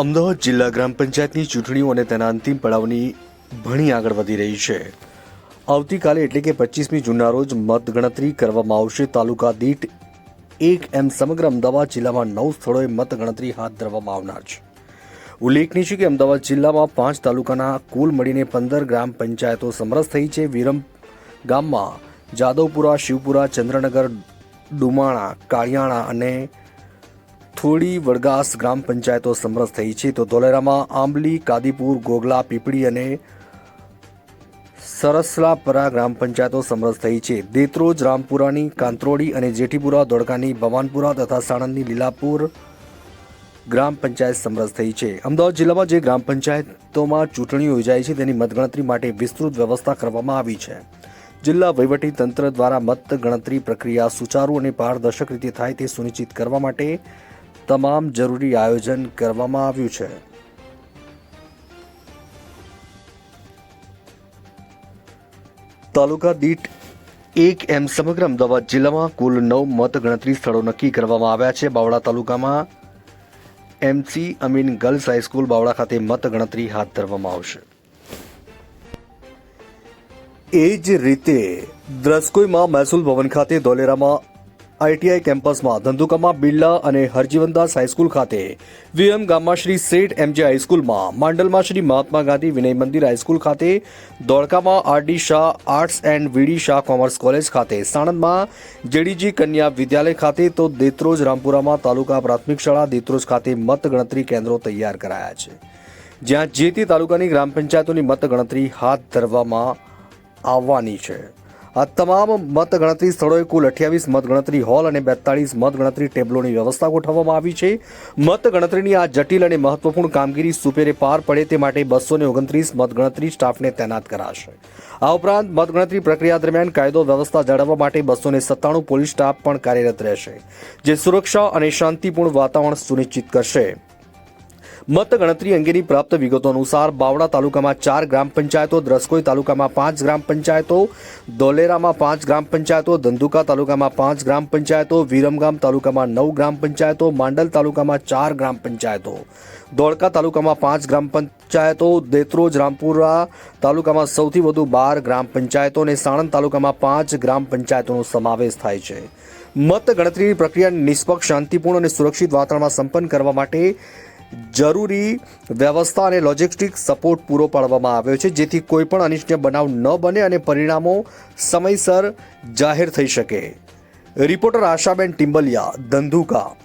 અમદાવાદ જિલ્લા ગ્રામ પંચાયતની ચૂંટણીઓ અને તેના અંતિમ પડાવની ઘણી આગળ વધી રહી છે. આવતીકાલે એટલે કે પચીસમી જૂનના રોજ મતગણતરી કરવામાં આવશે. તાલુકા દીઠ એક એમ સમગ્ર અમદાવાદ જિલ્લામાં નવ સ્થળોએ મતગણતરી હાથ ધરવામાં આવનાર છે. ઉલ્લેખનીય છે કે અમદાવાદ જિલ્લામાં પાંચ તાલુકાના કુલ મળીને પંદર ગ્રામ પંચાયતો સમરસ થઈ છે. વિરમ ગામમાં જાદવપુરા, શિવપુરા, ચંદ્રનગર, ડુમાણા, કાળિયાણા અને થોડી વડગાસ ગ્રામ પંચાયતો સમરસ થઈ છે. તો ધોલેરામાં આંબલી, કાદીપુર, ગોગલા, પીપળી અને સરસલાપરા ગ્રામ પંચાયતો સમરસ થઈ છે. દેત્રોજ, રામપુરાની, કાંત્રોડી અને જેઠીપુરા, દોડકાની, ભવાનપુરા તથા સાણંદની લીલાપુર ગ્રામ પંચાયત સમરસ થઈ છે. અમદાવાદ જિલ્લામાં જે ગ્રામ પંચાયતોમાં ચૂંટણી યોજાઈ છે, તેની મતગણતરી માટે વિસ્તૃત વ્યવસ્થા કરવામાં આવી છે. જિલ્લા વહીવટી તંત્ર દ્વારા મતગણતરી પ્રક્રિયા સુચારુ અને પારદર્શક રીતે થાય તે સુનિશ્ચિત કરવા માટે તમામ જરૂરી આયોજન કરવામાં આવ્યું છે. તાલુકા દીઠ એક એમ સમગ્ર અમદાવાદ જિલ્લામાં કુલ નવ મતગણતરી સ્થળો નક્કી કરવામાં આવ્યા છે. બાવળા તાલુકામાં MC Amin girls high school Bavla ખાતે મતગણતરી હાથ ધરવામાં આવશે. એ જ રીતે દ્રસ્કોઈમાં મહેસૂલ ભવન ખાતે ધોલેરામાં આઈટીઆઈ કેમ્પસમાં ધંધુકામાં બિરલા અને હરજીવનદાસ હાઈસ્કૂલ ખાતે વીએમ ગામમાં શ્રી શેઠ એમજે હાઈસ્કૂલમાં માંડલમાં શ્રી મહાત્મા ગાંધી વિનય મંદિર હાઈસ્કૂલ ખાતે ધોળકામાં RD Shah arts and VD Shah commerce college ખાતે સાણંદમાં જેડીજી કન્યા વિદ્યાલય ખાતે તો દેત્રોજ રામપુરામાં તાલુકા પ્રાથમિક શાળા દેત્રોજ ખાતે મતગણતરી કેન્દ્રો તૈયાર કરાયા છે. જ્યાં જે તે તાલુકાની ગ્રામ પંચાયતોની મતગણતરી હાથ ધરવામાં આવવાની છે. આ તમામ મતગણતરી સ્થળોએ કુલ અઠ્યાવીસ મતગણતરી હોલ અને બેતાળીસ મતગણતરી ટેબલોની વ્યવસ્થા ગોઠવવામાં આવી છે. મતગણતરીની આ જટિલ અને મહત્વપૂર્ણ કામગીરી સુપેરે પાર પડે તે માટે બસો ને ઓગણત્રીસ મતગણતરી સ્ટાફને તૈનાત કરાશે. આ ઉપરાંત મતગણતરી પ્રક્રિયા દરમિયાન કાયદો વ્યવસ્થા જાળવવા માટે બસો ને સત્તાણું પોલીસ સ્ટાફ પણ કાર્યરત રહેશે, જે સુરક્ષા અને શાંતિપૂર્ણ વાતાવરણ સુનિશ્ચિત કરશે. મતગણતરી અંગેની પ્રાપ્ત વિગતો અનુસાર બાવડા તાલુકામાં ચાર ગ્રામ પંચાયતો, દ્રસ્કોઈ તાલુકામાં પાંચ ગ્રામ પંચાયતો, દોલેરામાં પાંચ ગ્રામ પંચાયતો, ધંધુકા તાલુકામાં પાંચ ગ્રામ પંચાયતો, વિરમગામ તાલુકામાં નવ ગ્રામ પંચાયતો, માંડલ તાલુકામાં ચાર ગ્રામ પંચાયતો. ધોળકા તાલુકામાં પાંચ ગ્રામ પંચાયતો, દેત્રોજ રામપુરા તાલુકામાં સૌથી વધુ બાર ગ્રામ પંચાયતો અને સાણંદ તાલુકામાં પાંચ ગ્રામ પંચાયતોનો સમાવેશ થાય છે. મત ગણતરીની પ્રક્રિયા નિષ્પક્ષ, શાંતિપૂર્ણ અને સુરક્ષિત વાતાવરણમાં સંપન્ન કરવા માટે જરૂરી વ્યવસ્થા અને લોજિસ્ટિક સપોર્ટ પૂરો પાડવામાં આવ્યો છે, જેથી કોઈપણ અનિષ્ટ બનાવ ન બને અને પરિણામો સમયસર જાહેર થઈ શકે. રિપોર્ટર આશાબેન ટિમ્બલિયા ધંધુકા.